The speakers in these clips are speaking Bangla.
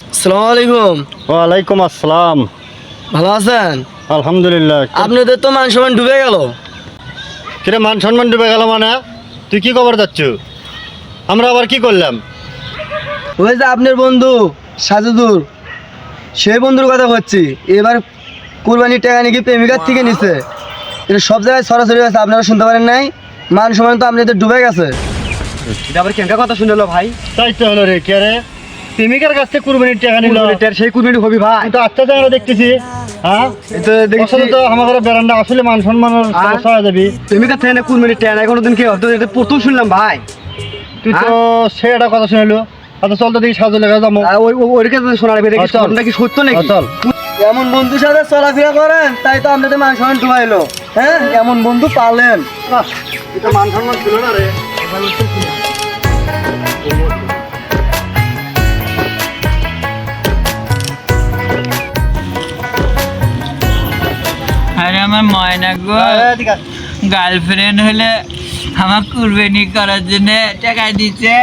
আসসালামু আলাইকুম। ওয়ালাইকুম আসসালাম। ভালো আছেন? আলহামদুলিল্লাহ। আপনাদের তো মান সম্মান ডুবে গেল। কিরে মান সম্মান ডুবে গেল মানে? তুই কি খবর যাচ্ছ? আমরা আবার কি করলাম? ওই যে আপনার বন্ধু সাজুদুর সেই বন্ধুর কথা বলছি। এবার কুরবানির টাকা নাকি প্রেমিকার থেকে নিছে। এটা সব জায়গায় সরাসরি আছে আপনারা শুনতে পারেন নাই। মান সম্মান তো আপনাদের ডুবে গেছে। এটা আবার কেনকা কথা শুনলো ভাই? তাই তো হলো রে কে রে? প্রেমিকার কাছ থেকে কুরবানির টাকা নিল। সেই কুরবানি হবি ভাই। তো আস্তে আমরা দেখতেছি। হ্যাঁ? এটা দেখছি তো আমাদের বেরান্ডা আসলে মান সম্মানের? সমস্যা হয়ে যাবি। থেকে কে হতো এটা প্রথম শুনলাম ভাই। তুই তো সে একটা কথা শুনলো আচ্ছা চল তো দেখি সাজু লেগে যাব। ওই ওই- ওইটাকে তো শোনার বেরে কি চল। ঘটনা কি সত্য নাকি? চল। এমন বন্ধুর সাথে চলাফেরা করেন তাই তো আপনাদের মান সম্মান ডুবাইলো হ্যাঁ? এমন বন্ধু পালেন। এটা মান সম্মান ছিল না রে? আমার ময়না গো। গার্লফ্রেন্ড হলে আমার কুরবানি করার জন্য টাকা দিচ্ছে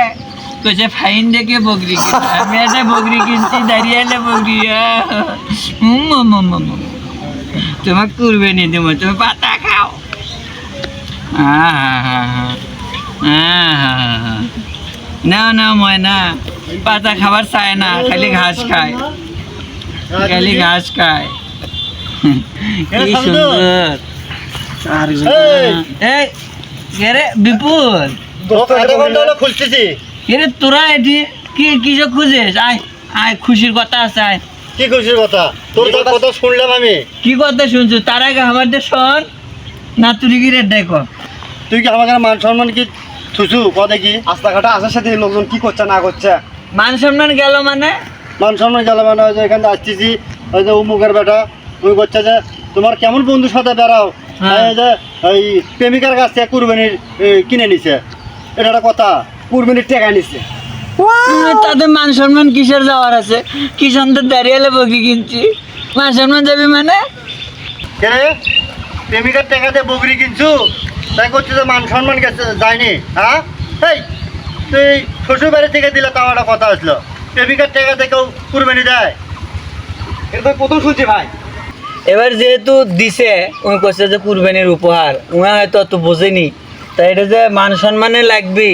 কইছে ফাইন দেখে বকরি আমি একটা বকরি কিনছি দাঁড়িয়ে এলে বকরি। তোমার কুরবানি দেবো তুমি পাতা খাও। আহ, হা, হা, হা। আহ, হা, হা, হা। নাও নাও ময়না পাতা খাবার চায় না খালি ঘাস খায়। খালি ঘাস খায়। কি। এই কে বিপুল আধা ঘণ্টা হলো খুঁজতেছি। কে রে তোরা এটি কি কিছু খুঁজেস? আয় আয় খুশির কথা আছে আয়। কি খুশির কথা? তোর কথা শুনলাম আমি। কি কথা শুনছো তার আগে আমাদের শোন। না তুই কি রে দেখো? তুই কি মান সম্মান কি থুসু? কি রাস্তাঘাটে আসার সাথে লোকজন কি করছে না করছে? মান সম্মান গেল মানে? মান সম্মান গেল মানে ওই যে এখানে আসতেছি ওই যে উমুকের বেটা। ওই করছে যে তোমার কেমন বন্ধুর সাথে বেড়াও? হ্যাঁ। যে ওই প্রেমিকার কাছ থেকে কুরবানির কিনে নিছে। এটা একটা কথা কুরবানির টাকা নিচ্ছে তাদের মান সম্মান কিসের যাওয়ার আছে? কি সুন্দর দাঁড়িয়ে এলে বকি কিনছি? মান সম্মান যাবি মানে? প্রেমিকার টাকা দিয়ে বকরি কিনছু? তাই করছে যে মান সম্মান গেছে যায়নি হ্যাঁ? এই তুই শ্বশুর বাড়ি থেকে দিলে তাও একটা কথা আসলো প্রেমিকার টাকা দিয়ে কেউ কুরবানি দেয়। এটা তো প্রথম শুনছি ভাই। এবার যেহেতু দিছে, উনি করছে যে কুরবানির উপহার উনি হয়তো অত বোঝেনি। তাই এটা যে মান সম্মানে লাগবে,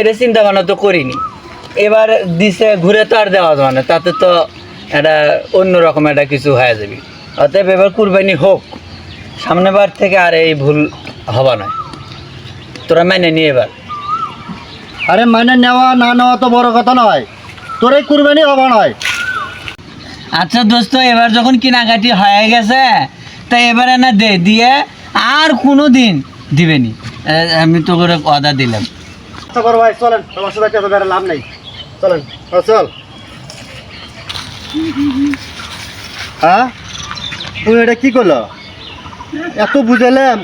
এটা চিন্তা ভাবনা তো করিনি। এবার দিছে, ঘুরে তো আর দেওয়া যাবে না, তাতে তো এটা অন্যরকম একটা কিছু হয়ে যাবে। অতএব এবার কুরবানি হোক সামনেবার থেকে আর এই ভুল হবা নয়। তোরা মেনে নিয়ে এবার। আরে মানে নেওয়া না নেওয়া তো বড় কথা নয়। তোর এই কুরবানি হবা নয়। আচ্ছা দোস্ত এবার যখন কেনাকাটি হয়ে গেছে তা এবারে না দে দিয়ে আর কোনো দিন দিবেনি। আমি তো করে অর্ডার দিলাম। আচ্ছা বড় ভাই চলেন তোমার সাথে এত লাভ নেই। চলেন চল। হ্যাঁ? তুই এটা কি করল? এত বুঝালাম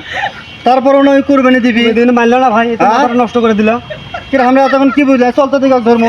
তারপরও নয় কুরবানি দিবি। দিন মানলো না ভাই এটা হ্যাঁ? নষ্ট করে দিল। কিন্তু আমরা তখন কি বুঝলাম? চলতে দিকে ধর্ম